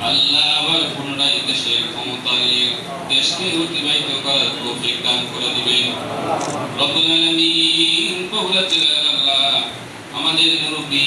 আল্লাহ আবার পুনরায় দেশের করার তৌফিক দান করে দিবেন। রব্বুল আলামিন, বহুলা আল্লাহ আমাদের মুরব্বী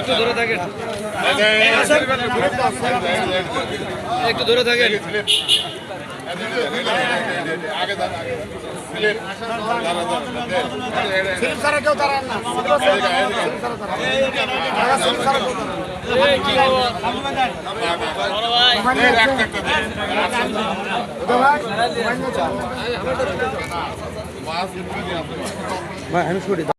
একটু দূরে থাকেন। একটু দূরে থাকেন। আমি ছুটি